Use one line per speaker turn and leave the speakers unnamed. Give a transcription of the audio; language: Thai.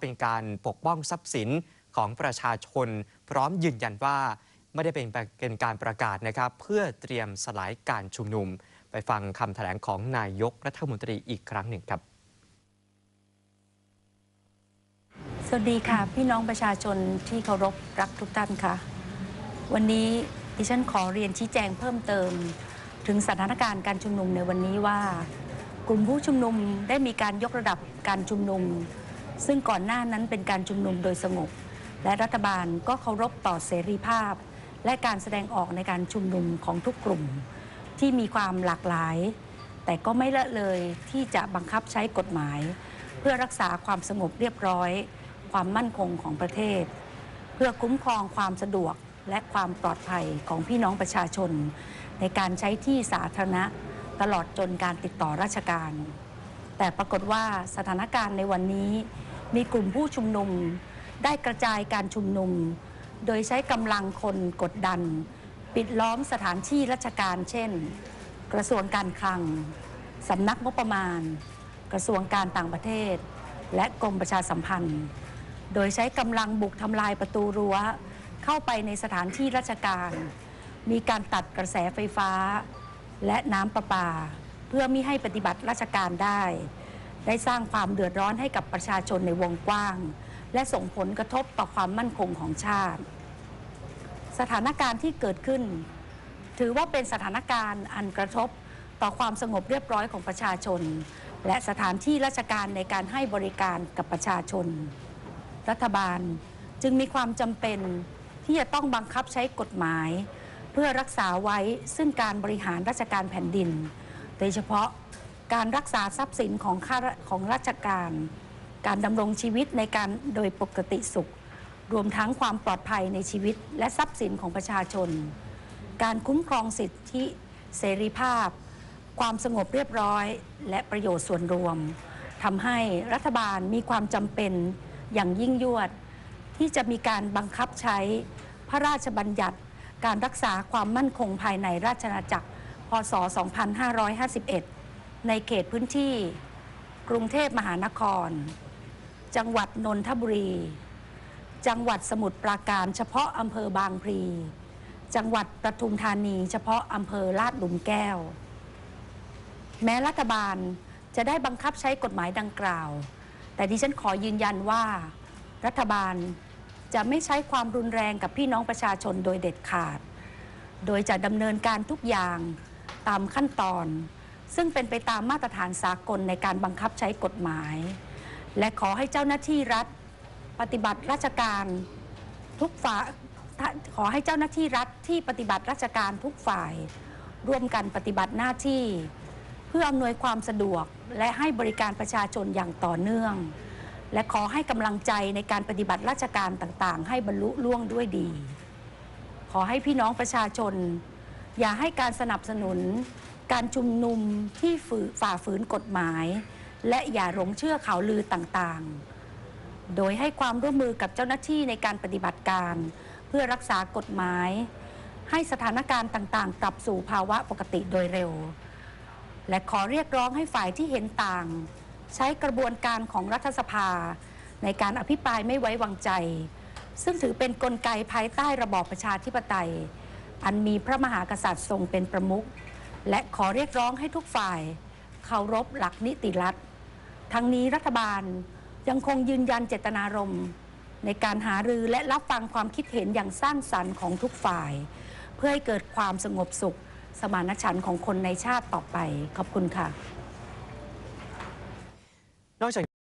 เป็นการปกป้องทรัพย์สินของประชาชน พร้อมยืนยันว่าไม่ได้เป็นเป็นการประกาศนะครับ เพื่อเตรียมสลายการชุมนุม ไปฟังคำแถลงของนายกรัฐมนตรีอีกครั้งหนึ่งครับ
สวัสดีค่ะ พี่น้องประชาชนที่เคารพรักทุกท่านค่ะ วันนี้ดิฉันขอเรียนชี้แจงเพิ่มเติม ถึงสถานการณ์การชุมนุมในวันนี้ว่า กลุ่มผู้ชุมนุมได้มีการยกระดับการชุมนุม ซึ่งก่อนหน้านั้นเป็นการชุมนุมโดยสงบ และรัฐบาลก็เคารพต่อเสรีภาพ และการแสดงออกในการชุมนุมของทุกกลุ่ม ที่มีความหลากหลาย แต่ก็ไม่ละเลยที่จะบังคับใช้กฎหมาย เพื่อรักษาความสงบเรียบร้อย ความมั่นคงของประเทศ เพื่อคุ้มครองความสะดวกและความปลอดภัยของพี่น้องประชาชน ในการใช้ที่สาธารณะตลอดจนการติดต่อราชการ แต่ปรากฏว่าสถานการณ์ในวันนี้ มีกลุ่มผู้ชุมนุม ได้กระจายการชุมนุม โดยใช้กำลังคนกดดัน ปิดล้อมสถานที่ราชการ เช่น กระทรวงการคลังสำนักงบประมาณ กระทรวงการต่างประเทศ และกรมประชาสัมพันธ์ โดยใช้กำลังบุกทำลายประตูรั้ว เข้าไปในสถานที่ราชการ มีการตัดกระแสไฟฟ้า และน้ำประปา เพื่อมิให้ปฏิบัติราชการได้ ได้สร้างความเดือดร้อนให้กับประชาชนในวงกว้าง และส่งผลกระทบต่อความมั่นคงของชาติ สถานการณ์ที่เกิดขึ้น ถือว่าเป็นสถานการณ์อันกระทบต่อความสงบเรียบร้อยของประชาชน และสถานที่ราชการในการให้บริการกับประชาชน รัฐบาลจึงมีความจำเป็นที่จะต้องบังคับใช้กฎหมาย เพื่อรักษาไว้ซึ่งการบริหารราชการแผ่นดิน โดยเฉพาะการรักษาทรัพย์สินของข้าราของราชการ การดำรงชีวิตในการโดยปกติสุข รวมทั้งความปลอดภัยในชีวิต และทรัพย์สินของประชาชน การคุ้มครองสิทธิเสรีภาพ ความสงบเรียบร้อย และประโยชน์ส่วนรวมทำให้รัฐบาลมีความจำเป็นอย่างยิ่งยวด ที่จะมีการบังคับใช้พระราชบัญญัติ การรักษาความมั่นคงภายในราชอาณาจักร พศ 2551 ในเขตพื้นที่ กรุงเทพมหานคร จังหวัดนนทบุรี จังหวัดสมุทรปราการ เฉพาะอำเภอบางพลี จังหวัดปทุมธานี เฉพาะอำเภอลาดหลุมแก้ว แม้รัฐบาลจะได้บังคับใช้กฎหมายดังกล่าว แต่ดิฉันขอยืนยันว่า รัฐบาลจะไม่ใช้ความรุนแรงกับพี่น้องประชาชนโดยเด็ดขาด โดยจะดำเนินการทุกอย่าง ตามขั้นตอน ซึ่งเป็นไปตามมาตรฐานสากลในการบังคับใช้กฎหมาย และขอให้เจ้าหน้าที่รัฐ ปฏิบัติราชการทุกฝ่ายขอให้เจ้าหน้าที่รัฐที่ปฏิบัติราชการทุกฝ่าย ร่วมกันปฏิบัติหน้าที่ เพื่ออำนวยความสะดวกและให้บริการประชาชนอย่างต่อเนื่อง และขอให้กำลังใจในการปฏิบัติราชการต่างๆ ให้บรรลุล่วงด้วยดี ขอให้พี่น้องประชาชน อย่าให้การสนับสนุน การชุมนุมที่ฝ่าฝืนกฎหมาย และอย่าหลงเชื่อข่าวลือต่างๆ โดยให้ความร่วมมือกับเจ้าหน้าที่ในการปฏิบัติการ เพื่อรักษากฎหมาย ให้สถานการณ์ต่างๆ กลับสู่ภาวะปกติโดยเร็ว และขอเรียกร้องให้ฝ่ายที่เห็นต่าง ใช้กระบวนการของรัฐสภา ในการอภิปรายไม่ไว้วางใจ ซึ่งถือเป็นนกลไกภายใต้ระบอบประชาธิปไตย อันมีพระมหากษัตริย์ทรงเป็นประมุขและขอเรียกร้องให้ทุกฝ่ายเคารพหลักนิติรัฐ ทั้งนี้รัฐบาลยังคงยืนยันเจตนารมณ์ในการหารือและรับฟังความคิดเห็นอย่างสร้างสรรค์ของทุกฝ่าย เพื่อให้เกิดความสงบสุข สมานฉันท์ของคนในชาติต่อไป ขอบคุณค่ะ